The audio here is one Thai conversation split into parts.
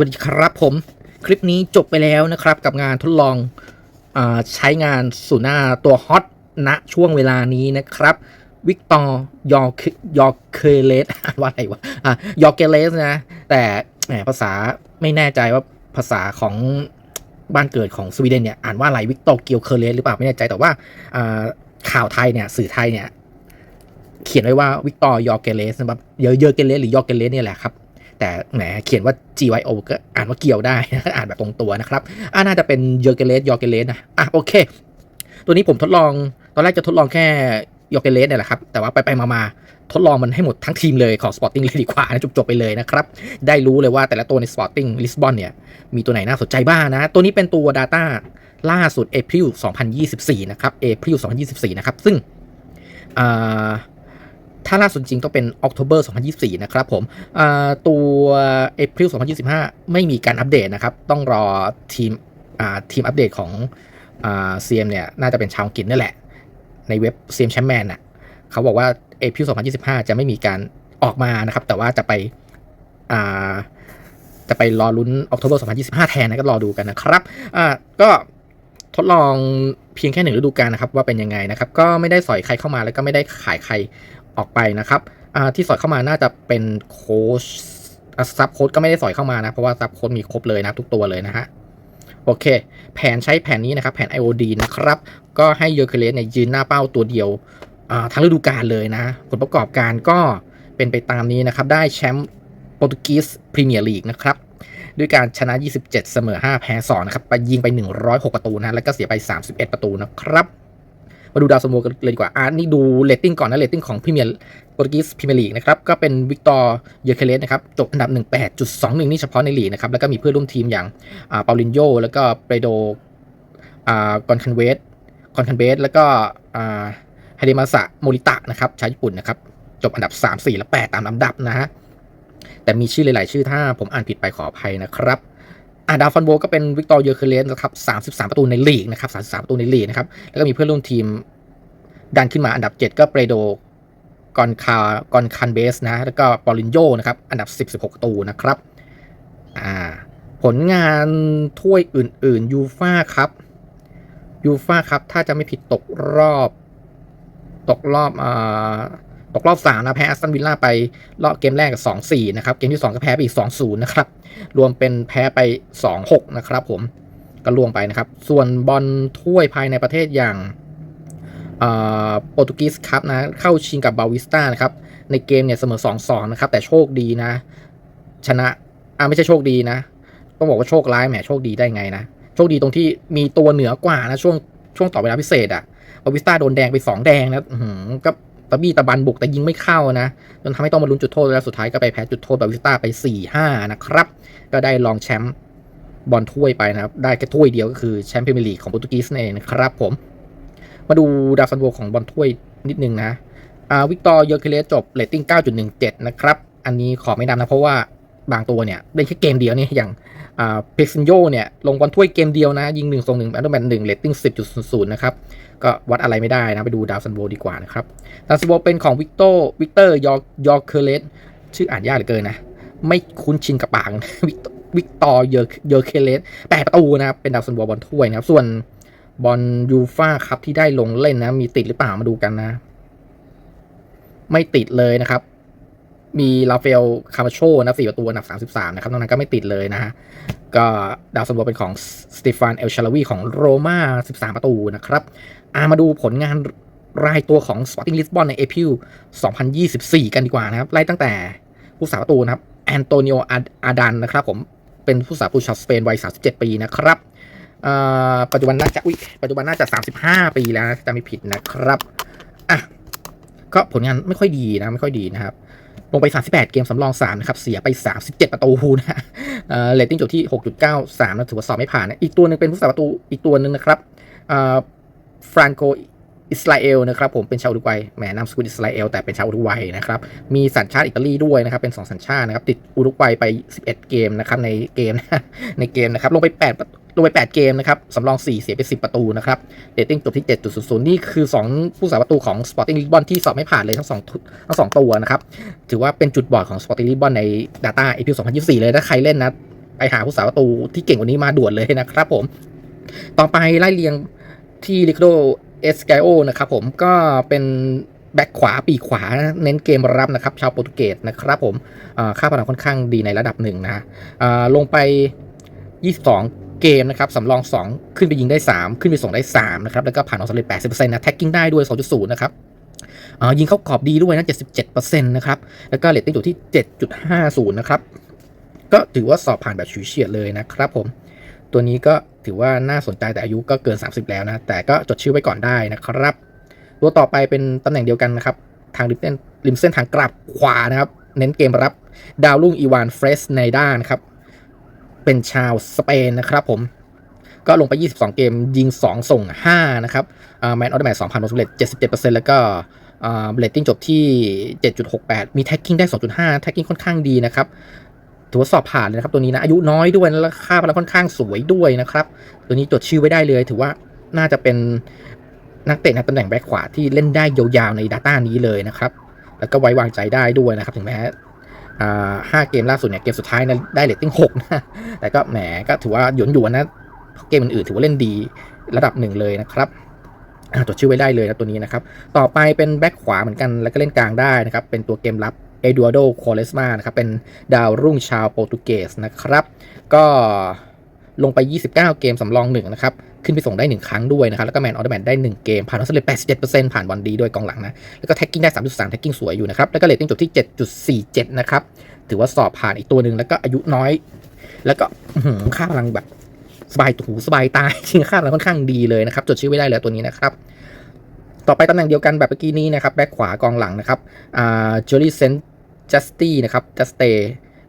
วัสดีครับผม คลิปนี้จบไปแล้วนะครับ กับงานทดลองอใช้งานสูน่าตัวฮอตณช่วงเวลานี้นะครับวิกตอร์ยอยอเคเลสว่าอะไรวะอะยอเกเลสนะ แต่แหมภาษาไม่แน่ใจว่าภาษาของบ้านเกิดของสวีเดนเนี่ยอ่านว่าอะไรวิกตอร์เกียวเคเลสหรือเปล่าไม่แน่ใจแต่ว่าอ่าข่าวไทยเนี่ยสื่อไทยเนี่ยเขียนไว้ว่าวิกตอร์ยอเกเลสนะครับเยอเยอเกเลสหรือยอเกเลสเนี่ยแหละครับ แต่แหมเขียนว่า GYO ก็อ่านว่าเกี่ยวได้ อ่านแบบตรงตัวนะครับอ่าน่าจะเป็นเยอเกเลสยอเกเลสนะอะโอเค ตัวนี้ผมทดลอง ตอนแรกจะทดลองแค่ยอเกเลสเนี่ยแหละครับ แต่ว่าไปไปมาๆทดลองมันให้หมดทั้งทีมเลยของ Sporting เลยดีกว่านะจบๆไปเลยนะครับ ได้รู้เลยว่าแต่ละตัวใน Sporting Lisbon เนี่ยมีตัวไหนน่าสนใจบ้างนะ ตัวนี้เป็นตัว Data ล่าสุด April 2024 นะครับ April 2024 นะครับ ซึ่งอ่า ถ้าล่าสุดจริงต้องเป็น October 2024 นะครับผมอ่าตัว April 2025 ไม่มีการอัปเดตนะครับ ต้องรอทีมทีมอัปเดตของอ่า CM เนี่ย น่าจะเป็นชาวอังกฤษนั่นแหละ ในเว็บ CM Champman น่ะเขาบอกว่า April 2025 จะไม่มีการออกมานะครับ แต่ว่าจะไปจะไปรอลุ้น October 2025 แทนนะก็รอดูกันนะครับก็ทดลองเพียงแค่หนึ่งฤดูกาลนะครับว่าเป็นยังไงนะครับ ก็ไม่ได้สอยใครเข้ามาแล้วก็ไม่ได้ขายใคร ออกไปนะครับที่สอยเข้ามาน่าจะเป็นโค้ชซับโค้ดก็ไม่ได้สอยเข้ามานะ เพราะว่าซับโค้ดมีครบเลยนะทุกตัวเลยนะฮะโอเค แผนใช้แผนนี้นะครับ แผน IOD นะครับ ก็ให้เยอร์เคเลสเนี่ยยืนหน้าเป้าตัวเดียวทั้งฤดูกาลเลยนะ ผลประกอบการก็เป็นไปตามนี้นะครับ ได้แชมป์โปรตุเกสพรีเมียร์ลีกนะครับ ด้วยการชนะ 27 เสมอ 5 แพ้ 2 นะครับ ไปยิงไป 106 ประตูนะ แล้วก็เสียไป 31 ประตูนะครับ มาดูดาวซันโวกันเลยดีกว่าอ่านี่ดูเรตติ้งก่อนนะเรตติ้งของพรีเมียร์โปรตุเกสพรีเมียร์ลีกนะครับก็เป็นวิกตอร์เยอร์เคเลสนะครับจบอันดับ 18.21 นี่เฉพาะในลีกนะครับแล้วก็มีเพื่อนร่วมทีมอย่างอ่าเปาลินโยแล้วก็เปโดอ่ากอนคันเวสคอนคันเบสแล้วก็อ่าไฮเดมาสะโมริตะนะครับชาวญี่ปุ่นนะครับ จบอันดับ 3 4 และ 8 ตามลำดับนะฮะ แต่มีชื่อหลาย ๆ ชื่อถ้าผมอ่านผิดไปขออภัยนะครับ อ่าดาวฟันโบก็เป็นวิกตอร์เยอร์เคเลสนะครับ33ประตูในลีกนะครับ33ประตูในลีกนะครับ แล้วก็มีเพื่อนร่วมทีมดันขึ้นมาอันดับ7ก็เปโดกอนคากอนคันเบสนะ แล้วก็ปอลินโยนะครับ อันดับ10 16ประตูนะครับ อ่า ผลงานถ้วยอื่นๆยูฟ่าครับยูฟ่าครับ ถ้าจะไม่ผิดตกรอบ ตกรอบอ่า กรอบสามนะแพ้แอสตันวิลล่าไปรอบเกมแรกกับสองสี่นะครับเกมที่สองก็แพ้ไปอีกสองศูนย์นะครับรวมเป็นแพ้ไปสองหกนะครับผมก็รวมไปนะครับ ส่วนบอลถ้วยภายในประเทศอย่างโปรตุเกสครับนะเข้าชิงกับบาวิสตานะครับในเกมเนี่ยเสมอ2-2นะครับแต่โชคดีนะ ชนะอ่าไม่ใช่โชคดีนะ ต้องบอกว่าโชคร้ายแหมโชคดีได้ไงนะ โชคดีตรงที่มีตัวเหนือกว่านะช่วงช่วงต่อเวลาพิเศษอะบาวิสตาโดนแดงไป 2 แดงนะก็ ตะบี้ตะบันบุกแต่ยิงไม่เข้านะจนทำให้ต้องมาลุ้นจุดโทษแล้วสุดท้ายก็ไปแพ้จุดโทษแบบวิสตาไป 4-5 นะครับ ก็ได้รองแชมป์บอลถ้วยไปนะครับ ได้แค่ถ้วยเดียวก็คือแชมป์พรีเมียร์ลีกของโปรตุเกสนั่นเองนะครับผม มาดูดาวซันโวของบอลถ้วยนิดนึงนะอ่าวิกตอร์เยอร์เคเลสจบเรตติ้ง 9.17 นะครับ อันนี้ขอไม่นำนะเพราะว่า บางตัวเนี่ยเล่นแค่เกมเดียวเนี่ยอย่างเพกซินโยเนี่ยลงบอลถ้วยเกมเดียวนะ ยิง1ทรง1แบตเตอร์แมน1เรตติ้ง10.00นย์นะครับ ก็วัดอะไรไม่ได้นะ ไปดูดาวซันโวดีกว่านะครับ ดาวซันโวเป็นของวิกโตวิกเตอร์ยอร์ยอร์เคเลสชื่ออ่านยากเหลือเกินนะ ไม่คุ้นชินกับปากวิกตอร์เยอร์เยอร์เคเลสแปดประตูนะครับเป็นดาวซันโวบอลถ้วยนะครับ ส่วนบอลยูฟาครับที่ได้ลงเล่นนะ มีติดหรือเปล่ามาดูกันนะ ไม่ติดเลยนะครับ มีลาเฟลคาร์มาโชนะสี่ประตูอันดับสามสิบสามนะครับนอกนั้นก็ไม่ติดเลยนะฮะ ก็ดาวซันโวเป็นของสตีฟานเอลชาลาวีของโรม่าสิบสามประตูนะครับอามาดูผลงานรายตัวของ Sporting Lisbon ในเอพิล2024 กันดีกว่านะครับ ไล่ตั้งแต่ผู้สาประตูนะครับแอนโตนิโออาดันนะครับผมเป็นผู้สาประตูชาวสเปนวัย 37 ปีนะครับปัจจุบันน่าจะอุ้ยปัจจุบันน่าจะ 35 ปีแล้วนะถ้าจำไม่ผิดนะครับอะก็ผลงานไม่ค่อยดีนะ ไม่ค่อยดีนะครับ ลงไป 38 เกมสำรอง3นะครับ เสียไป 37 ประตูนะเอ่อเรตติ้งจบที่ 6.93นะถือว่าสอบไม่ผ่านนะ อีกตัวหนึ่งเป็นผู้สาประตูอีกตัวหนึ่งนะครับอ่าฟรานโกอิสราเอลนะครับผมเป็นชาวอุรุกวัยแหมนามสกุลอิสราเอลแต่เป็นชาวอุรุกวัยนะครับมีสัญชาติอิตาลีด้วยนะครับเป็น 2 สัญชาตินะครับติดอุรุกวัยไป 11 เกมนะครับในเกมในเกมนะครับลงไป8ประตู ลงไป 8 เกมนะครับสำรอง 4 เสียไป 10 ประตูนะครับเรตติ้งจบที่ 7.00 นี่คือ 2 ผู้สาประตูของ Sporting Lisbon ที่สอบไม่ผ่านเลยทั้ง2ทุทั้ง2ตัวนะครับ ถือว่าเป็นจุดบอดของ Sporting Lisbon ใน Data เอพิ2024 เลยถ้าใครเล่นนะไปหาผู้สาประตูที่เก่งกว่านี้มาด่วนเลยนะครับผม ต่อไปไล่เรียงที่ลิโคเอสกโอนะครับผมก็เป็นแบ็คขวาปีขวาเน้นเกมรับนะครับ ชาวโปรตุเกสนะครับผมค่าพลังค่อนข้างดีในระดับหนึ่งนะลงไป 22 เกมนะครับสำรอง 2 ขึ้นไปยิงได้ 3 ขึ้นไปส่งได้3นะครับแล้วก็ผ่านออกสำเร็จ80%นะแท็กกิ้งได้ด้วย 2.0 นะครับอ่ายิงเข้ากรอบดีด้วยนะ 77%นะครับแล้วก็เรตติ้งอยู่ที่ 7.50 นะครับก็ถือว่าสอบผ่านแบบฉิวเฉียดเลยนะครับผมตัวนี้ก็ถือว่าน่าสนใจแต่อายุก็เกิน 30 แล้วนะ แต่ก็จดชื่อไว้ก่อนได้นะครับ ตัวต่อไปเป็นตำแหน่งเดียวกันนะครับ ทางริมเส้นริมเส้นทางกลับขวานะครับ เน้นเกมรับ ดาวรุ่งอีวานเฟรสไนด้านะครับ เป็นชาวสเปนนะครับผม ก็ลงไป 22 เกมยิง 2 ส่ง 5 นะครับแมนออเดอร์แมน2,000ผลสำเร็จ 77%แล้วก็เรตติ้งจบที่ 7.68 มีแท็กกิ้งได้ 2.5 แท็กกิ้งค่อนข้างดีนะครับถือว่าสอบผ่านเลยนะครับตัวนี้นะอายุน้อยด้วยแล้วค่าพลังค่อนข้างสวยด้วยนะครับ ตัวนี้จดชื่อไว้ได้เลย ถือว่าน่าจะเป็นนักเตะในตำแหน่งแบ็คขวาที่เล่นได้ยาวๆใน Data นี้เลยนะครับ แล้วก็ไว้วางใจได้ด้วยนะครับ ถึงแม้ ห้าเกมล่าสุดเนี่ยเกมสุดท้ายนะได้เรตติ้งหกนะแต่ก็แหมก็ถือว่าหยวนหยวนนะเกมอื่นๆถือว่าเล่นดีระดับหนึ่งเลยนะครับอ่าจดชื่อไว้ได้เลยนะตัวนี้นะครับ ต่อไปเป็นแบ็คขวาเหมือนกันแล้วก็เล่นกลางได้นะครับ เป็นตัวเกมรับเอดูอาโดโคเลสมานะครับ เป็นดาวรุ่งชาวโปรตุเกสนะครับ ก็ลงไป 29 เกมสำรองหนึ่งนะครับ ขึ้นไปส่งได้ 1 ครั้งด้วยนะครับ แล้วก็แมนออเดอร์แมนได้ 1 เกม ผ่านออสเตรเลีย87%ผ่านบอลดีด้วยกองหลังนะ แล้วก็แท็กกิ้งได้ 3.3 แท็กกิ้งสวยอยู่นะครับ แล้วก็เรตติ้งจบที่ 7.47 นะครับ ถือว่าสอบผ่านอีกตัวหนึ่งแล้วก็อายุน้อย แล้วก็หือค่าพลังแบบสบายหูสบายตาจริงค่าพลังค่อนข้างดีเลยนะครับจดชื่อไว้ได้แล้วตัวนี้นะครับต่อไปตำแหน่งเดียวกันแบบเมื่อกี้นี้นะครับแบ็คขวากองหลังนะครับอ่าจอรี่เซนจัสตี้นะครับจัสเต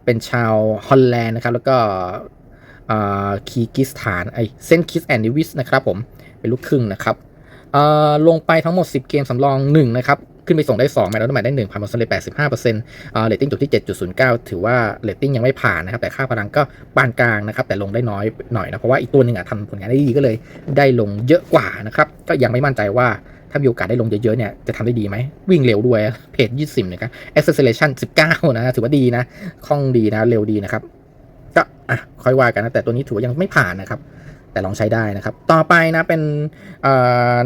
เป็นชาวฮอลแลนด์นะครับแล้วก็ คีกิสถานไอเซนคิสแอนดิวิสนะครับผมเป็นลูกครึ่งนะครับลงไปทั้งหมด 10 เกมสำรอง 1 นะครับ ขึ้นไปส่งได้2แมตช์แล้วได้ได้1ผ่านมาสำเร็จ85%อ่าเรตติ้งจบที่ 7.09 ถือว่าเรตติ้งยังไม่ผ่านนะครับ แต่ค่าพลังก็ปานกลางนะครับ แต่ลงได้น้อยหน่อยนะ เพราะว่าอีกตัวหนึ่งอะทำผลงานได้ดีก็เลยได้ลงเยอะกว่านะครับ ก็ยังไม่มั่นใจว่าถ้ามีโอกาสได้ลงเยอะๆเนี่ยจะทำได้ดีไหม วิ่งเร็วด้วยเพจ20นะครับ acceleration 19 นะ ถือว่าดีนะคล่องดีนะเร็วดีนะครับ ก็อะค่อยว่ากันนะแต่ตัวนี้ถือว่ายังไม่ผ่านนะครับ แต่ลองใช้ได้นะครับ ต่อไปนะเป็น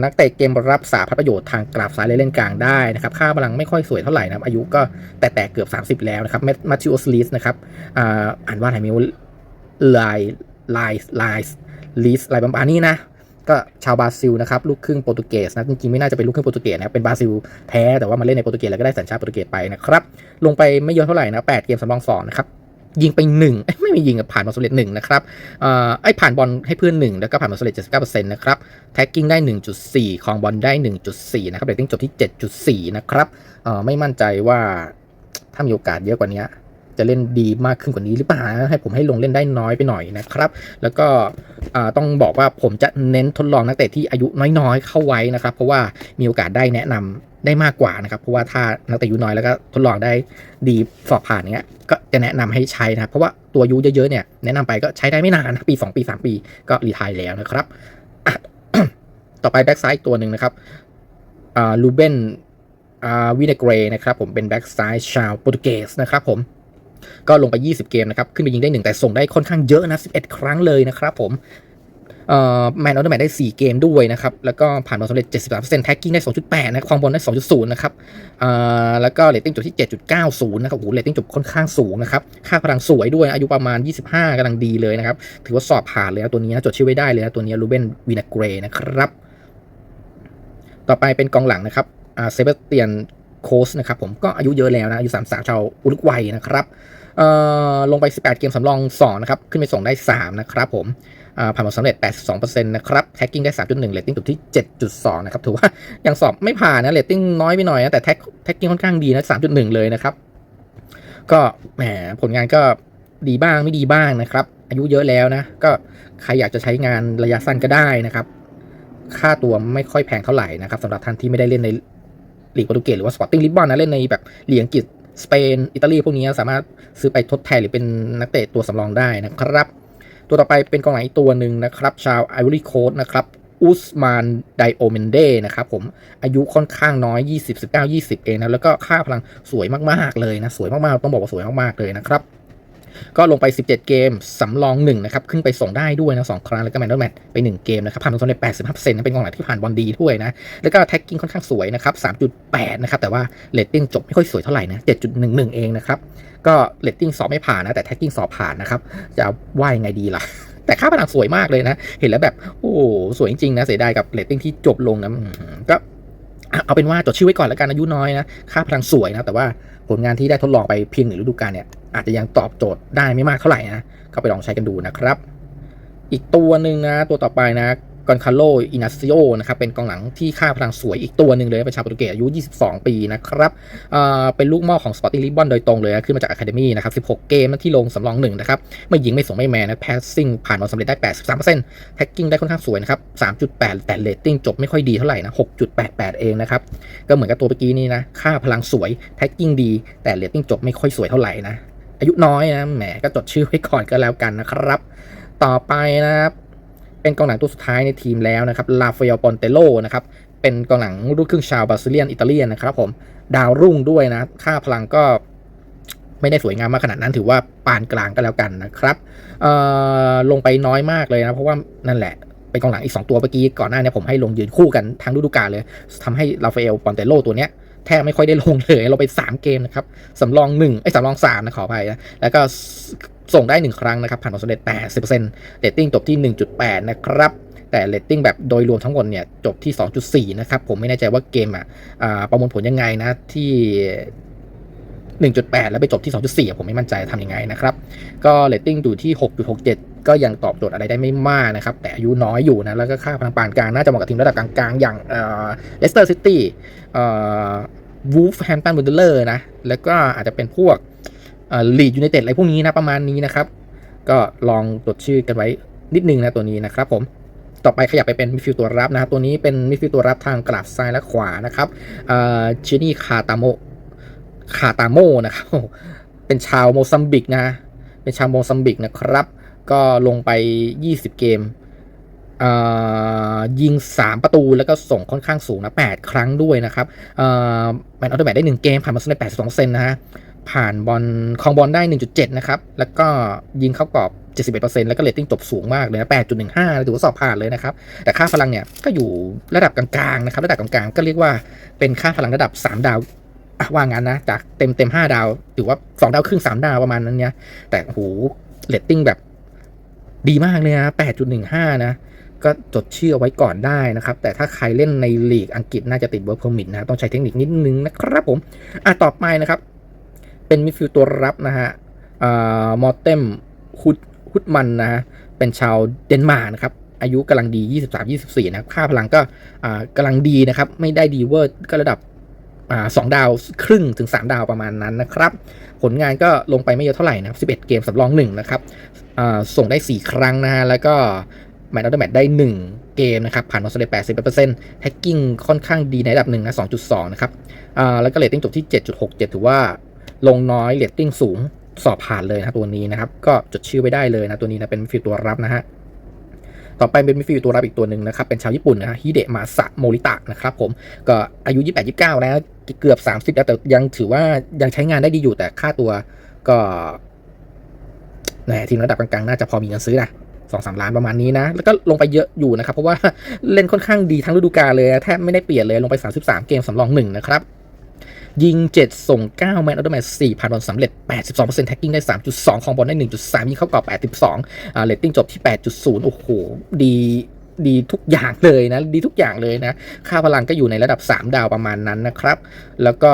นักเตะเกมรับสาพัดประโยชน์ทางกราบซ้ายเล่นกลางได้นะครับ ค่าพลังไม่ค่อยสวยเท่าไหร่นะครับ อายุก็แต่แต่เกือบ 30 แล้วนะครับมาธิโอสลีสนะครับอ่านว่าไรไม่รู้ไลไลไลลีสไรประมานี้นะก็ชาวบราซิลนะครับลูกครึ่งโปรตุเกสนะจริงๆไม่น่าจะเป็นลูกครึ่งโปรตุเกสนะเป็นบราซิลแท้แต่ว่ามาเล่นในโปรตุเกสแล้วก็ได้สัญชาติโปรตุเกสไปนะครับลงไปไม่เยอะเท่าไหร่นะ8เกมสำรองสองนะครับ ยิงไป1เอ้ยไม่มียิงผ่านบอลสำเร็จ1นะครับเอ่อไอ้ผ่านบอลให้เพื่อน1แล้วก็ผ่านบอลสำเร็จ79%นะครับแท็กกิ้งได้1.4คลองบอลได้1.4นะครับเรตติ้งจบที่7.4นะครับเอ่อไม่มั่นใจว่าถ้ามีโอกาสเยอะกว่านี้ จะเล่นดีมากขึ้นกว่านี้หรือเปล่าให้ผมให้ลงเล่นได้น้อยไปหน่อยนะครับ แล้วก็ต้องบอกว่าผมจะเน้นทดลองนักเตะที่อายุน้อยๆ เข้าไว้นะครับ เพราะว่ามีโอกาสได้แนะนำได้มากกว่านะครับ เพราะว่าถ้านักเตะอายุน้อยแล้วก็ทดลองได้ดีสอบผ่านเนี้ยก็จะแนะนำให้ใช้นะครับเพราะว่าตัวอายุเยอะๆเนี่ยแนะนำไปก็ใช้ได้ไม่นานนะปี 2 ปี 3 ปีก็รีไทายแล้วนะครับต่อไปแบ็กซ้ายตัวหนึ่งนะครับลูเบนวินเกรนะครับผมเป็นแบ็กซ้ายชาวโปรตุเกสนะครับผม ก็ลงไป 20 เกมนะครับ ขึ้นไปยิงได้ 1 แต่ส่งได้ค่อนข้างเยอะนะ 11 ครั้งเลยนะครับผมแมนออเดอร์แมนได้ 4 เกมด้วยนะครับ แล้วก็ผ่านบอลสำเร็จ 73%แท็กกิ้งได้ 2.8 นะครองบอลได้ 2.0 นะครับแล้วก็เรตติ้งจบที่ 7.90 นะครับ โอ้โหเรตติ้งจบค่อนข้างสูงนะครับ ค่าพลังสวยด้วย อายุประมาณ 25กำลังดีเลยนะครับ ถือว่าสอบผ่านเลยนะตัวนี้นะ จดชื่อไว้ได้เลยนะตัวนี้ลูเบนวินาเกรนะครับ ต่อไปเป็นกองหลังนะครับเซเบสเตียน โคสนะครับผมก็อายุเยอะแล้วนะอายุ33ชาวอุรุกวัยนะครับลงไป 18 เกมสำรอง 2 นะครับ ขึ้นไปส่งได้ 3 นะครับผมผ่านผลสำเร็จ 82%นะครับแท็กกิ้งได้ 3.1เรตติ้งจบที่ 7.2 นะครับ ถือว่ายังสอบไม่ผ่านนะเรตติ้งน้อยไปหน่อยนะ แต่แท็กแท็กกิ้งค่อนข้างดีนะ 3.1 เลยนะครับ ก็แหมผลงานก็ดีบ้างไม่ดีบ้างนะครับ อายุเยอะแล้วนะ ก็ใครอยากจะใช้งานระยะสั้นก็ได้นะครับ ค่าตัวไม่ค่อยแพงเท่าไหร่นะครับสำหรับท่านที่ไม่ได้เล่นใน ลีกโปรตุเกสหรือว่าสปอร์ติ้งลิบบอนนะเล่นในแบบลีกอังกฤษสเปน อิตาลีพวกนี้สามารถซื้อไปทดแทนหรือเป็นนักเตะตัวสำรองได้นะครับ ตัวต่อไปเป็นกองหลังอีกตัวหนึ่งนะครับ ชาวไอวอรี่โคสนะครับอุสมานไดโอเมนเดนะครับผมอายุค่อนข้างน้อย 20 19 20 เองนะ แล้วก็ค่าพลังสวยมาก ๆ เลยนะ สวยมาก ๆ ต้องบอกว่าสวยมาก ๆ เลยนะครับ ก็ลงไป 17 เกม สำรอง1นะครับขึ้นไปส่งได้ด้วยนะสองครั้ง แล้วก็แมนนแมตไป 1 เกมนะครับผ่านผลสำเร็จ85%นะเป็นกองหลังที่ผ่านบอลดีด้วยนะ แล้วก็แท็กกิ้งค่อนข้างสวยนะครับ 3.8 นะครับ แต่ว่าเรตติ้งจบไม่ค่อยสวยเท่าไหร่นะ 7.11 เองนะครับ ก็เรตติ้งสอบไม่ผ่านนะ แต่แท็กกิ้งสอบผ่านนะครับ จะว่ายังไงดีล่ะ แต่ค่าพลังสวยมากเลยนะ เห็นแล้วแบบ โอ้ สวยจริงๆนะ เสียดายกับเรตติ้งที่จบลงนะ ก็เอาเป็นว่าจดชื่อไว้ก่อนแล้วกันอายุน้อยนะ ค่าพลังสวยนะ แต่ว่าผลงานที่ได้ทดลองไปเพียงหนึ่งฤดูกาลเนี่ย อาจจะยังตอบโจทย์ได้ไม่มากเท่าไหร่นะก็ไปลองใช้กันดูนะครับ อีกตัวหนึ่งนะ ตัวต่อไปนะกอนคาโลอินาซิโอนะครับ เป็นกองหลังที่ค่าพลังสวยอีกตัวหนึ่งเลย เป็นชาวโปรตุเกสอายุ 22 ปีนะครับเอ่อเป็นลูกม่อของ Sporting Lisbon โดยตรงเลยนะขึ้นมาจาก Academy นะครับ 16 เกมนะที่ลงสำรองหนึ่งนะครับ ไม่ยิงไม่ส่งไม่แมนนะ passing ผ่านบอลสำเร็จได้ 83% tagging ได้ค่อนข้างสวยนะครับ 3.8 แต่ rating จบไม่ค่อยดีเท่าไหร่นะ 6.88 เองนะครับ ก็เหมือนกับตัวเมื่อกี้นี้นะ ค่าพลังสวย tagging ดี แต่ rating จบไม่ค่อยสวยเท่าไหร่นะ อายุน้อยนะแหมก็จดชื่อไว้ก่อนก็แล้วกันนะครับ ต่อไปนะครับ เป็นกองหลังตัวสุดท้ายในทีมแล้วนะครับลาฟ a เ l ลปอนเตโลนะครับเป็นกองหลังลูกครึ่งชาวบราซิเลียนอิตาเลียนนะครับผมดาวรุ่งด้วยนะ ค่าพลังก็ไม่ได้สวยงามมากขนาดนั้นถือว่าปานกลางก็แล้วกันนะครับเออลงไปน้อยมากเลยนะ เพราะว่านั่นแหละเป็นกองหลังอีก 2 ตัวเมื่อกี้ก่อนหน้านี้ผมให้ลงยืนคู่กันทั้งฤดูกาลเลยทำให้ลาฟาเอลปอนเตโลตัวเนี้ย แทบไม่ค่อยได้ลงเลย เราไป 3 เกมนะครับสำรอง1ไอ้สำรอง3นะขออภัยนะแล้วก็ส่งได้ 1 ครั้งนะครับ ผ่านผลสำเร็จ80%เรตติ้งจบที่ 1.8 นะครับ แต่เรตติ้งแบบโดยรวมทั้งหมดเนี่ยจบที่ 2.4 นะครับ ผมไม่แน่ใจว่าเกมอะประมวลผลยังไงนะที่ 1.8 แล้วไปจบที่ 2.4อ่ผมไม่มั่นใจทำยังไงนะครับ ก็เรตติ้งอยู่ที่ 6.67 ก็ยังตอบโจทย์อะไรได้ไม่มากนะครับ แต่อายุน้อยอยู่นะ แล้วก็ค่าพลังปานกลาง น่าจะเหมาะกับทีมระดับกลางๆ อย่างเลสเตอร์ซิตี้วูฟแฮมตันบูเดเลอร์นะ แล้วก็อาจจะเป็นพวกลีดยูไนเต็ดอะไรพวกนี้นะประมาณนี้นะครับ ก็ลองจดชื่อกันไว้นิดนึงนะตัวนี้นะครับผมต่อไปขยับไปเป็นมิดฟิลด์ตัวรับนะครับ ตัวนี้เป็นมิดฟิลด์ตัวรับทางกลับซ้ายและขวานะครับชินี่คาตาโมคาตาโมนะครับเป็นชาวโมซัมบิกนะ เป็นชาวโมซัมบิกนะครับ ก็ลงไป 20 เกมยิง 3 ประตูแล้วก็ส่งค่อนข้างสูงนะ 8 ครั้งด้วยนะครับแมนออฟเดอะแมตได้ 1 เกม ผ่านมาสำเร็จ82 เซนนะฮะ ผ่านบอลคองบอลได้ 1.7 นะครับ แล้วก็ยิงเข้ากรอบ 71%แล้วก็เรตติ้งจบสูงมากเลยนะ 8.15ถือว่าสอบผ่านเลยนะครับ แต่ค่าพลังเนี่ยก็อยู่ระดับกลางๆนะครับ ระดับกลางๆ ก็เรียกว่าเป็นค่าพลังระดับ 3 ดาวว่างั้นนะ จากเต็มเต็มห้าดาว ถือว่า 2 ดาวครึ่ง 3 ดาวประมาณนั้นเนี่ย แต่โหเรตติ้งแบบ ดีมากเลยนะ8.15 นะ ก็จดชื่ออไว้ก่อนได้นะครับ แต่ถ้าใครเล่นในลีกอังกฤษน่าจะติดเวิร์กเพอร์มิทนะต้องใช้เทคนิคนิดนึงนะครับผมอะต่อไปนะครับ เป็นมิดฟิลด์ตัวรับนะฮะมอร์เตมฮุดฮุดมันนะฮะเป็นชาวเดนมาร์กนะครับอายุกำลังดี 23-24 นะครับ ค่าพลังก็กำลังดีนะครับ ไม่ได้ดีเวอร์ก็ระดับสองดาวครึ่งถึง 3 ดาวประมาณนั้นนะครับ ผลงานก็ลงไปไม่เยอะเท่าไหร่นะครับ11 เกมสำรอง1นะครับ ส่งได้ 4 ครั้งนะฮะ แล้วก็แมตช์อัลเดอร์แมตช์ได้ 1 เกมนะครับผ่านมาสำเร็จ80%แท็กกิ้งค่อนข้างดีในระดับหนึ่งนะ2.2นะครับแล้วก็เรตติ้งจบที่7.67ถือว่าลงน้อยเรตติ้งสูงสอบผ่านเลยนะตัวนี้นะครับ ก็จดชื่อไว้ได้เลยนะตัวนี้นะเป็นฟิลตัวรับนะฮะต่อไปเป็นมิฟิลตัวรับอีกตัวหนึ่งนะครับ เป็นชาวญี่ปุ่นนะฮะฮิเดะมาสะโมริตะนะครับผมก็อายุ 28 29 แล้วเกือบ 30 แล้วแต่ยังถือว่ายังใช้งานได้ดีอยู่แต่ค่าตัวก็ แหมทีมระดับกลางๆน่าจะพอมีเงินซื้อนะสองสามล้านประมาณนี้นะ แล้วก็ลงไปเยอะอยู่นะครับ เพราะว่าเล่นค่อนข้างดีทั้งฤดูกาลเลยแทบไม่ได้เปลี่ยนเลยลงไป 33 เกมสำรองหนึ่งนะครับ ยิง 7 ส่ง 9 แมนออฟเดอะแมต4ผ่านบอลสำเร็จ 82%แท็กกิ้งได้ 3.2 ของบอลได้ 1.3 ยิงเข้ากรอบ82อ่าเรตติ้งจบที่ 8.0 โอ้โห ดีดีทุกอย่างเลยนะ ดีทุกอย่างเลยนะ ค่าพลังก็อยู่ในระดับ 3 ดาวประมาณนั้นนะครับ แล้วก็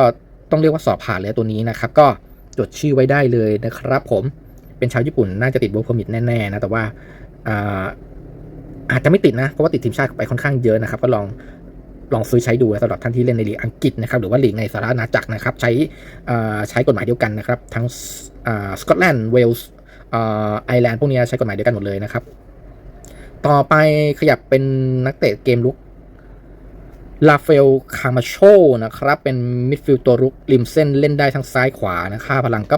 ต้องเรียกว่าสอบผ่านเลยตัวนี้นะครับ ก็จดชื่อไว้ได้เลยนะครับผม เป็นชาวญี่ปุ่นน่าจะติดเวิร์กพอมิทแน่ๆนะแต่ว่าอาอาจจะไม่ติดนะ เพราะว่าติดทีมชาติไปค่อนข้างเยอะนะครับ ก็ลองลองซื้อใช้ดูสำหรับท่านที่เล่นในลีกอังกฤษนะครับหรือว่าลีกในสหราชอาณาจักรนะครับ ใช้ใช้กฎหมายเดียวกันนะครับ ทั้งสกอตแลนด์เวลส์ไอร์แลนด์พวกนี้ใช้กฎหมายเดียวกันหมดเลยนะครับ ต่อไปขยับเป็นนักเตะเกมลุกลาเฟลคามาโชนะครับ เป็นมิดฟิลด์ตัวรุกริมเส้นเล่นได้ทั้งซ้ายขวานะค่าพลังก็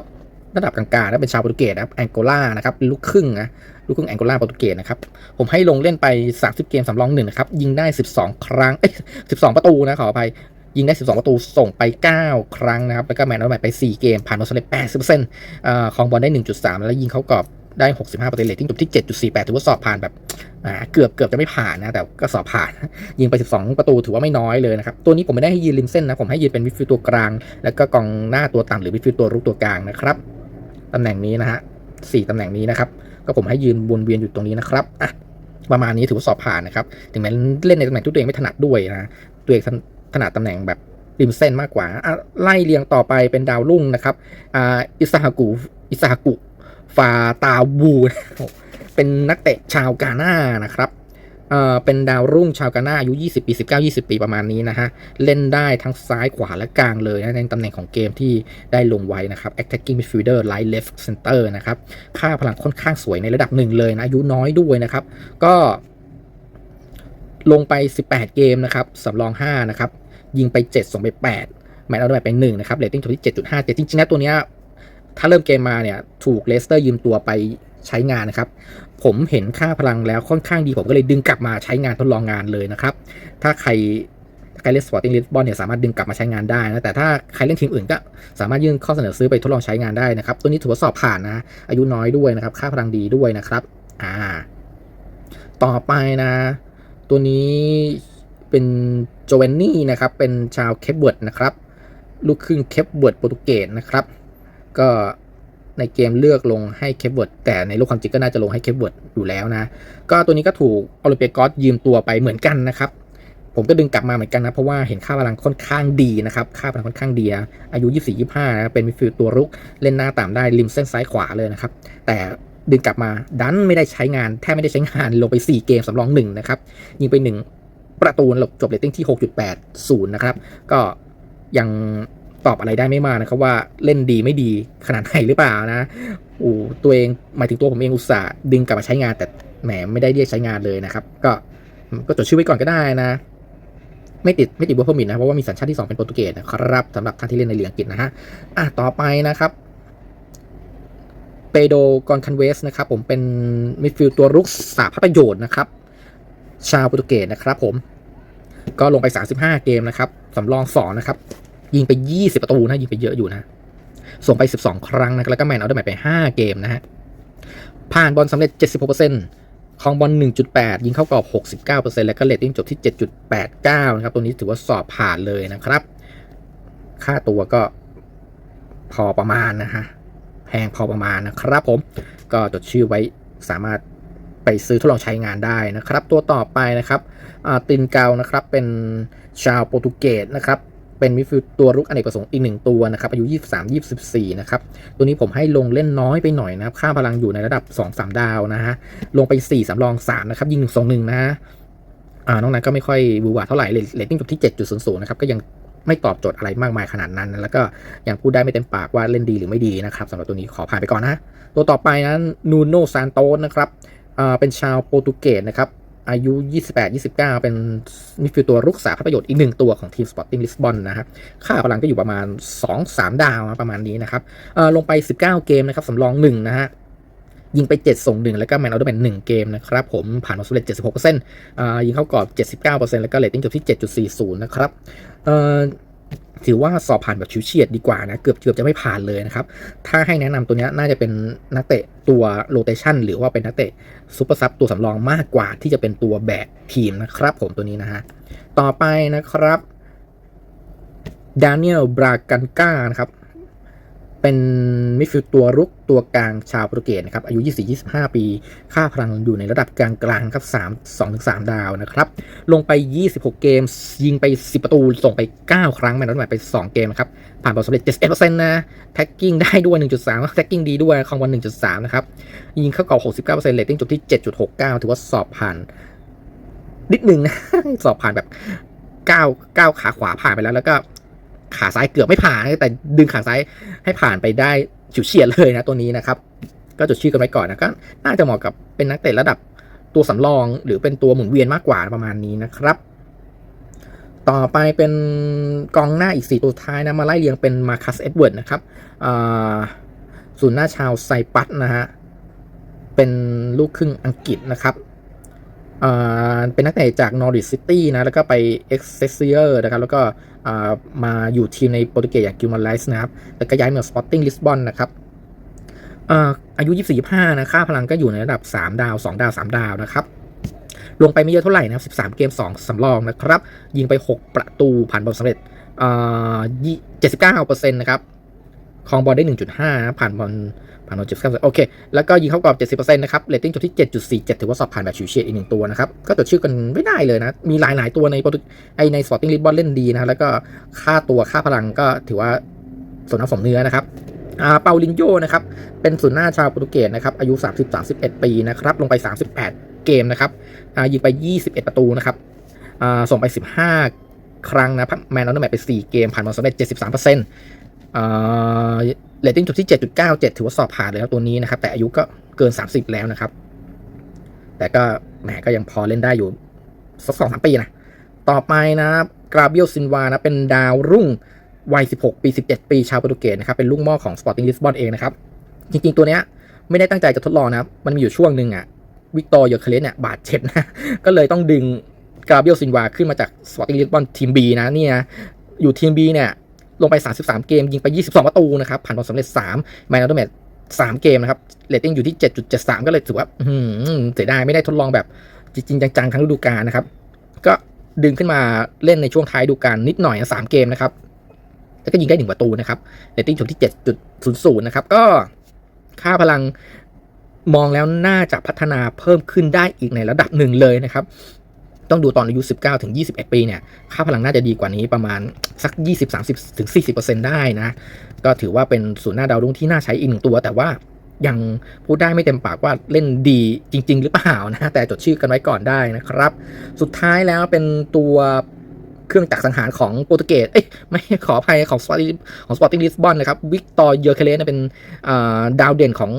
ระดับกลางๆนะเป็นชาวโปรตุเกสนะครับแองโกลานะครับลูกครึ่งนะลูกครึ่งแองโกลาโปรตุเกสนะครับผมให้ลงเล่นไป 30 เกมสำรองหนึ่งนะครับยิงได้ 12 ครั้งเอ้ย12 ประตูนะขออภัยยิงได้ 12 ประตูส่งไป 9 ครั้งนะครับ แล้วก็แมนออฟแมตช์ไป 4 เกม ผ่านบอลสำเร็จ80%อ่าครองบอลได้ 1.3 แล้วยิงเข้ากรอบได้ 65%เรตติ้งจบที่ 7.48 ถือว่าสอบผ่านแบบเกือบเกือบจะไม่ผ่านนะ แต่ก็สอบผ่าน ยิงไป 12 ประตูถือว่าไม่น้อยเลยนะครับ ตัวนี้ผมไม่ได้ให้ยืนริมเส้นนะ ผมให้ยืนเป็นมิดฟิลตัวกลาง แล้วก็กองหน้าตัวต่ำหรือมิดฟิลตัวรุกตัวกลางนะครับ ตำแหน่งนี้นะฮะสี่ตำแหน่งนี้นะครับ ก็ผมให้ยืนวนเวียนอยู่ตรงนี้นะครับอะประมาณนี้ถือว่าสอบผ่านนะครับ ถึงแม้เล่นในตำแหน่งที่ตัวเองไม่ถนัดด้วยนะ ตัวเองถนัดตำแหน่งแบบริมเส้นมากกว่าอะไล่เรียงต่อไปเป็นดาวรุ่งนะครับอ่าอิสฮากุ อิสฮากุ ฟาตาวูเป็นนักเตะชาวกาหน้านะครับ เอ่อเป็นดาวรุ่งชาวกาน้าอายุ 20 ปี 19 20 ปีประมาณนี้นะฮะ เล่นได้ทั้งซ้ายขวาและกลางเลยนะในตำแหน่งของเกมที่ได้ลงไว้นะครับ attacking midfielder right left center นะครับ ค่าพลังค่อนข้างสวยในระดับหนึ่งเลยนะ อายุน้อยด้วยนะครับ ก็ลงไป 18 เกมนะครับสำรอง 5 นะครับ ยิงไป 7 ส่งไป 8 แมตช์เอาได้ไป1นะครับเรตติ้งจบที่ 7.5แต่จริงๆนะตัวเนี้ยถ้าเริ่มเกมมาเนี่ย ถูกเลสเตอร์ยืมตัวไป ใช้งานนะครับ ผมเห็นค่าพลังแล้วค่อนข้างดีผมก็เลยดึงกลับมาใช้งานทดลองงานเลยนะครับ ถ้าใครใครเล่นสปอร์ติ้งลิสบอลเนี่ยสามารถดึงกลับมาใช้งานได้นะ แต่ถ้าใครเล่นทีมอื่นก็สามารถยื่นข้อเสนอซื้อไปทดลองใช้งานได้นะครับ ตัวนี้ถือว่าสอบผ่านนะ อายุน้อยด้วยนะครับ ค่าพลังดีด้วยนะครับอ่าต่อไปนะ ตัวนี้เป็นโจเวนนี่นะครับ เป็นชาวเคปเวิร์ดนะครับ ลูกครึ่งเคปเวิร์ดโปรตุเกสนะครับ ก็ ในเกมเลือกลงให้เคปเวิร์ดแต่ในโลกความจริงก็น่าจะลงให้เคปเวิร์ดอยู่แล้วนะ ก็ตัวนี้ก็ถูกโอลิเปียกอสยืมตัวไปเหมือนกันนะครับ ผมก็ดึงกลับมาเหมือนกันนะ เพราะว่าเห็นค่าพลังค่อนข้างดีนะครับ ค่าพลังค่อนข้างดีนะอายุ 24 25นะเป็นมิดฟิลด์ตัวรุกเล่นหน้าต่ำได้ริมเส้นซ้ายขวาเลยนะครับ แต่ดึงกลับมาดันไม่ได้ใช้งานแทบไม่ได้ใช้งานลงไป 4 เกมสำรองหนึ่งนะครับยิงไป 1 ประตูหลบจบเรตติ้งที่ 6.80 นะครับก็ยัง ตอบอะไรได้ไม่มากนะครับว่าเล่นดีไม่ดีขนาดไหนหรือเปล่านะโอ้ตัวเองหมายถึงตัวผมเองอุตส่าห์ดึงกลับมาใช้งานแต่แหมไม่ได้เรียกใช้งานเลยนะครับ ก็ก็จดชื่อไว้ก่อนก็ได้นะ ไม่ติดไม่ติดบัวพมินนะเพราะว่ามีสัญชาติที่ 2 เป็นโปรตุเกสนะครับสำหรับท่านที่เล่นในเลีกอังกฤษนะฮะอะต่อไปนะครับเปโดกอนคันเวสนะครับผมเป็นมิดฟิลด์ตัวรุกสาภาพประโยชน์นะครับ ชาวโปรตุเกสนะครับผมก็ลงไป 35 เกมนะครับสำรองสองนะครับ ยิงไป 20 ประตูนะยิงไปเยอะอยู่นะ ส่งไป 12 ครั้งนะแล้วก็แมนเอาได้แมตช์ไป 5 เกมนะฮะผ่านบอลสำเร็จ 76%คองบอล 1.8 ยิงเข้ากรอบ 69%แล้วก็เรตติ้งจบที่ 7.89 นะครับ ตัวนี้ถือว่าสอบผ่านเลยนะครับ ค่าตัวก็พอประมาณนะฮะแพงพอประมาณนะครับผมก็จดชื่อไว้สามารถไปซื้อทดลองใช้งานได้นะครับ ตัวต่อไปนะครับตินเกานะครับเป็นชาวโปรตุเกสนะครับ เป็นมิดฟิลด์ตัวรุกอเนกประสงค์อีกหนึ่งตัวนะครับอายุ 23 24 นะครับ ตัวนี้ผมให้ลงเล่นน้อยไปหน่อยนะครับ ค่าพลังอยู่ในระดับ 2-3 ดาวนะฮะ ลงไป 4 สำรอง 3 นะครับ ยิง 1 2 1 นะฮะอ่านอกนั้นก็ไม่ค่อยบูวาเท่าไหร่เรตติ้งจบที่ 7.00 นะครับ ก็ยังไม่ตอบโจทย์อะไรมากมายขนาดนั้น แล้วก็ยังพูดได้ไม่เต็มปากว่าเล่นดีหรือไม่ดีนะครับสำหรับตัวนี้ขอผ่านไปก่อนนะ ตัวต่อไปนั้นนูโนซานโตสนะครับเป็นชาวโปรตุเกสนะครับ อายุ 28 29 เป็นมิดฟิลด์ตัวรุกษาประโยชน์อีกหนึ่งตัวของทีมสปอร์ติ้งลิสบอนนะครับ ค่าพลังก็อยู่ประมาณ 2-3 ดาวะประมาณนี้นะครับลงไป 19 เกมนะครับสำรอง1นะฮะยิงไป 7 ส่ง 1 แล้วก็แมนเอาด้เป็น1เกมนะครับผมผ่านมาสำเร็จ76%อ่ายิงเข้ากรอบ 79%แล้วก็เลตติ้งจบที่ 7.40 นะครับ ถือว่าสอบผ่านแบบชิวเฉียดดีกว่านะ เกือบเกือบจะไม่ผ่านเลยนะครับ ถ้าให้แนะนำตัวนี้น่าจะเป็นนักเตะตัวโรเตชันหรือว่าเป็นนักเตะซูเปอร์ซับตัวสำรองมากกว่าที่จะเป็นตัวแบกทีมนะครับผมตัวนี้นะฮะ ต่อไปนะครับดานิเอลบรากันกานะครับ เป็นมิดฟิลด์ตัวรุกตัวกลางชาวโปรตุเกสนะครับอายุ 24-25 ปี ค่าพลังอยู่ในระดับกลางๆครับ3 2-3 ดาวนะครับ ลงไป 26 เกม ยิงไป 10 ประตู ส่งไป 9 ครั้งแมนนอตแมตไป 2 เกมนะครับ ผ่านบอลสำเร็จ 71%นะแท็กกิ้งได้ด้วย 1.3 แท็กกิ้งดีด้วยคองบอล1.3 นะครับ ยิงเข้ากรอบ 69%เรตติ้งจบที่ 7.69 ถือว่าสอบผ่าน นิดนึงนะสอบผ่านแบบก้าวก้าวขาขวาผ่านไปแล้วแล้วก็ขาซ้ายเกือบไม่ผ่านแต่ดึงขาซ้าย ให้ผ่านไปได้ฉิวเฉียดเลยนะตัวนี้นะครับ ก็จดชื่อกันไว้ก่อนนะก็น่าจะเหมาะกับเป็นนักเตะระดับตัวสำรองหรือเป็นตัวหมุนเวียนมากกว่าประมาณนี้นะครับ ต่อไปเป็นกองหน้าอีก 4 ตัวท้ายนะ มาไล่เรียงเป็นมาคัสเอ็ดเวิร์ดนะครับศูนย์หน้าชาวไซปัสนะฮะ เป็นลูกครึ่งอังกฤษนะครับ เป็นนักเตะจาก Norwich City นะ แล้วก็ไป Excelsior นะครับ แล้วก็มาอยู่ทีมในโปรตุเกสอย่างกิลมาไลส์นะครับ แล้วก็ย้ายมา Sporting Lisbon นะครับอ่าอายุ 24-25 นะ ค่าพลังก็อยู่ในระดับ 3 ดาว 2 ดาว 3 ดาวนะครับ ลงไปไม่เยอะเท่าไหร่นะครับ 13 เกม 2 สำรองนะครับ ยิงไป 6 ประตูผ่านบอลสำเร็จอ่า79%นะครับ ครองบอลได้ 1.5นะผ่านบอลผ่านบอล79โอเค แล้วก็ยิงเข้ากรอบ 70%นะครับเรตติ้งจบที่ 7.47 ถือว่าสอบผ่านแบบฉิวเฉียดอีกหนึ่งตัวนะครับ ก็จดชื่อกันไม่ได้เลยนะ มีหลาย ๆ ตัวในโปรตุไอในสปอร์ติ้งลิสบอนเล่นดีนะแล้วก็ค่าตัวค่าพลังก็ถือว่าสมน้ำสมเนื้อนะครับอ่าเปาลินโยนะครับ เป็นศูนย์หน้าชาวโปรตุเกสนะครับ อายุ 30-31 ปีนะครับ ลงไป 38 เกมนะครับอ่ายิงไป 21 ประตูนะครับอ่าส่งไป 15 ครั้งนะแมนนอตแมตไป 4 เกม ผ่านบอลสำเร็จ73% เรตติ้งจบที่ 7.97 ถือว่าสอบผ่านเลยครับตัวนี้นะครับ แต่อายุก็เกิน 30 แล้วนะครับ แต่ก็แหมก็ยังพอเล่นได้อยู่สักสองสามปีนะ ต่อไปนะกราเบียลซินวานะเป็นดาวรุ่งวัย 16 ปี 17 ปี ชาวโปรตุเกสนะครับ เป็นลูกม่อของ Sporting Lisbon เองนะครับ จริงๆ ตัวเนี้ยไม่ได้ตั้งใจจะทดลองนะมันมีอยู่ช่วงหนึ่งอะวิกตอร์เยอร์เคเลสเนี่ยบาดเจ็บนะ ก็เลยต้องดึงกราเบียลซินวาขึ้นมาจาก Sporting Lisbon ทีม B นะนี่นะอยู่ทีม B เนี่ย ลงไป 33 เกม ยิงไป 22 ประตูนะครับ ผ่านบอลสำเร็จ 3 แมนอตเมต3เกมนะครับเรตติ้งอยู่ที่ 7.73 ก็เลยถือว่าเสียดายไม่ได้ทดลองแบบจริงจังๆทั้งฤดูกาลนะครับ ก็ดึงขึ้นมาเล่นในช่วงท้ายฤดูกาลนิดหน่อยสามเกมนะครับ แล้วก็ยิงได้หนึ่งประตูนะครับเรตติ้งจบที่ 7.00 นะครับ ก็ค่าพลังมองแล้วน่าจะพัฒนาเพิ่มขึ้นได้อีกในระดับหนึ่งเลยนะครับ ต้องดูตอนอายุ 19 ถึง 21 ปีเนี่ย ค่าพลังน่าจะดีกว่านี้ประมาณสัก 20 30 ถึง 40 ได้นะ ก็ถือว่าเป็นศูนย์หน้าดาวรุ่งที่น่าใช้อีกหนึ่งตัว แต่ว่ายังพูดได้ไม่เต็มปากว่าเล่นดีจริง ๆ หรือเปล่านะ แต่จดชื่อกันไว้ก่อนได้นะครับ สุดท้ายแล้วเป็นตัวเครื่องจักรสังหารของโปรตุเกส เอ้ย ไม่ขออภัยของสปอร์ตของสปอร์ติ้งลิสบอนนะครับ วิกตอร์เยอร์เคเลสเป็นดาวเด่นของ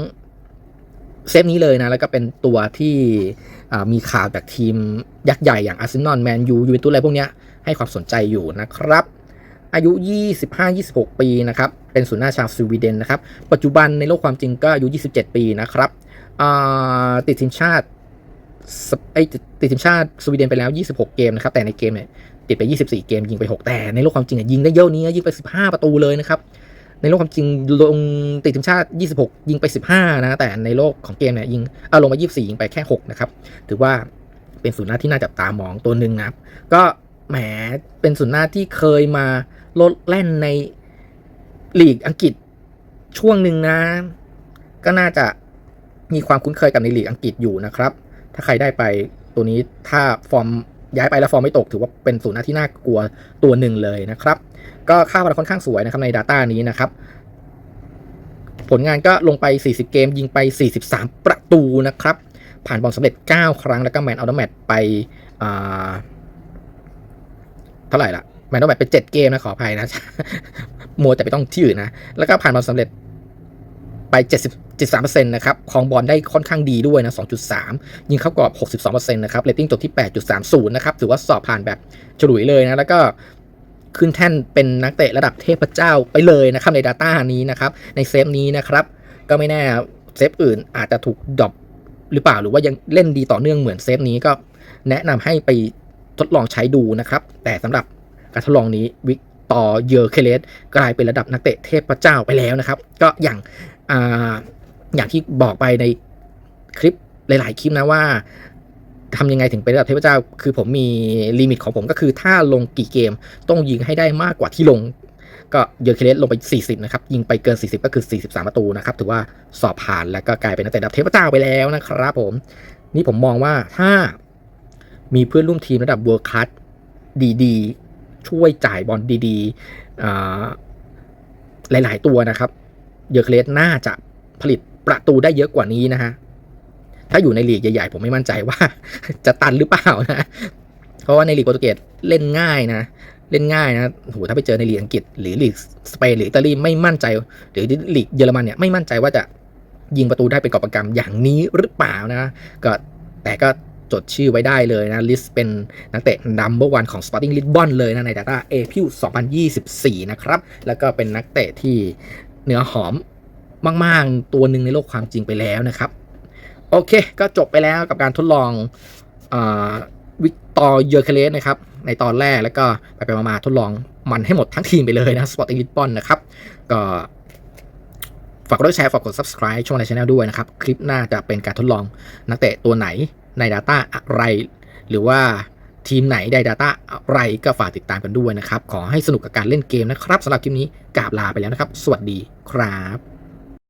เซฟนี้เลยนะ แล้วก็เป็นตัวที่มีข่าวจากทีมยักษ์ใหญ่อย่างอาร์เซนอลแมนยูยูเวนตุสอะไรพวกนี้ให้ความสนใจอยู่นะครับ อายุ 25-26 ปีนะครับ เป็นศูนย์หน้าชาวสวีเดนนะครับ ปัจจุบันในโลกความจริงก็อายุ 27 ปีนะครับติดทีมชาติสไอติดทีมชาติสวีเดนไปแล้ว 26 เกมนะครับ แต่ในเกมเนี่ยติดไป 24 เกมยิงไป 6 แต่ในโลกความจริงเนี่ยยิงได้เยอะนี้ยิงไป 15 ประตูเลยนะครับ ในโลกความจริงลงติดทีมชาติ 26 ยิงไป 15 นะ แต่ในโลกของเกมเนี่ยยิงเอาลงมา 24 ยิงไปแค่ 6 นะครับ ถือว่าเป็นศูนย์หน้าที่น่าจับตามองตัวหนึ่งนะครับ ก็แหมเป็นศูนย์หน้าที่เคยมาลดแล่นในลีกอังกฤษช่วงหนึ่งนะ ก็น่าจะมีความคุ้นเคยกับในลีกอังกฤษอยู่นะครับ ถ้าใครได้ไปตัวนี้ถ้าฟอร์ม ย้ายไปแล้วฟอร์มไม่ตกถือว่าเป็นศูนย์หน้าที่น่ากลัวตัวหนึ่งเลยนะครับ ก็ค่าพลังค่อนข้างสวยนะครับใน Data นี้นะครับ ผลงานก็ลงไป 40 เกม ยิงไป 43 ประตูนะครับ ผ่านบอลสำเร็จ 9 ครั้งแล้วก็แมนเอาดแมตไปเท่าไหร่ละแมนเอาดแมตไป 7 เกมนะขออภัยนะ มัวแต่ไปต้องที่อื่นนะ แล้วก็ผ่านบอลสำเร็จ ไป 70 73%นะครับครองบอลได้ค่อนข้างดีด้วยนะ 2.3 ยิงเข้ากรอบ 62%นะครับเรตติ้งจบที่ 8.30 นะครับ ถือว่าสอบผ่านแบบฉลุยเลยนะ แล้วก็ขึ้นแท่นเป็นนักเตะระดับเทพเจ้าไปเลยนะครับใน Data นี้นะครับ ในเซฟนี้นะครับ ก็ไม่แน่เซฟอื่นอาจจะถูกดรอปหรือเปล่าหรือว่ายังเล่นดีต่อเนื่องเหมือนเซฟนี้ก็แนะนำให้ไปทดลองใช้ดูนะครับ แต่สำหรับการทดลองนี้วิกตอร์เยอร์เคเลสกลายเป็นระดับนักเตะเทพเจ้าไปแล้วนะครับ ก็อย่าง ออย่างที่บอกไปในคลิปหลาย ๆ คลิปนะว่าทำยังไงถึงเป็นระดับเทพเจ้า คือผมมีลิมิตของผมก็คือถ้าลงกี่เกมต้องยิงให้ได้มากกว่าที่ลง ก็เยอร์เคเลสลงไป 40 นะครับ ยิงไปเกิน 40 ก็คือ 43 ประตูนะครับ ถือว่าสอบผ่านแล้วก็กลายเป็นนักเตะระดับเทพเจ้าไปแล้วนะครับผม นี่ผมมองว่าถ้ามีเพื่อนร่วมทีมระดับเวิร์คคัสดีๆ ช่วยจ่ายบอลดีๆหลาย ๆ ตัวนะครับ เยอร์เคเลสน่าจะผลิตประตูได้เยอะกว่านี้นะฮะ ถ้าอยู่ในลีกใหญ่ๆ ผมไม่มั่นใจว่า จะตันหรือเปล่านะ เพราะว่าในลีกโปรตุเกสเล่นง่ายนะ เล่นง่ายนะโหถ้าไปเจอในลีกอังกฤษ หรือลีกสเปนหรืออิตาลีไม่มั่นใจ หรือลีกเยอรมันเนี่ยไม่มั่นใจว่าจะยิงประตูได้เป็นกอบประกรรมอย่างนี้หรือเปล่านะ ก็แต่ก็จดชื่อไว้ได้เลยนะ ลิสเป็นนักเตะนัมเบอร์วันของ Sporting Lisbon เลยนะ ใน Data a p r i l 2024 นะครับ แล้วก็เป็นนักเตะที่ เนื้อหอมมากๆตัวหนึ่งในโลกความจริงไปแล้วนะครับ โอเค ก็จบไปแล้วกับการทดลองวิกตอร์เยอร์เคเลสนะครับ ในตอนแรกแล้วก็ไปไปมาๆทดลองมันให้หมดทั้งทีมไปเลยนะสปอตอิงลิปอนนะครับ ก็ฝากกดแชร์ฝากกด subscribe ช่องในช anel ด้วยนะครับ คลิปหน้าจะเป็นการทดลองนักเตะตัวไหนใน Data อะไร หรือว่า ทีมไหนได้ Data อะไรก็ฝากติดตามกันด้วยนะครับ ขอให้สนุกกับการเล่นเกมนะครับสำหรับคลิปนี้กราบลาไปแล้วนะครับ สวัสดีครับ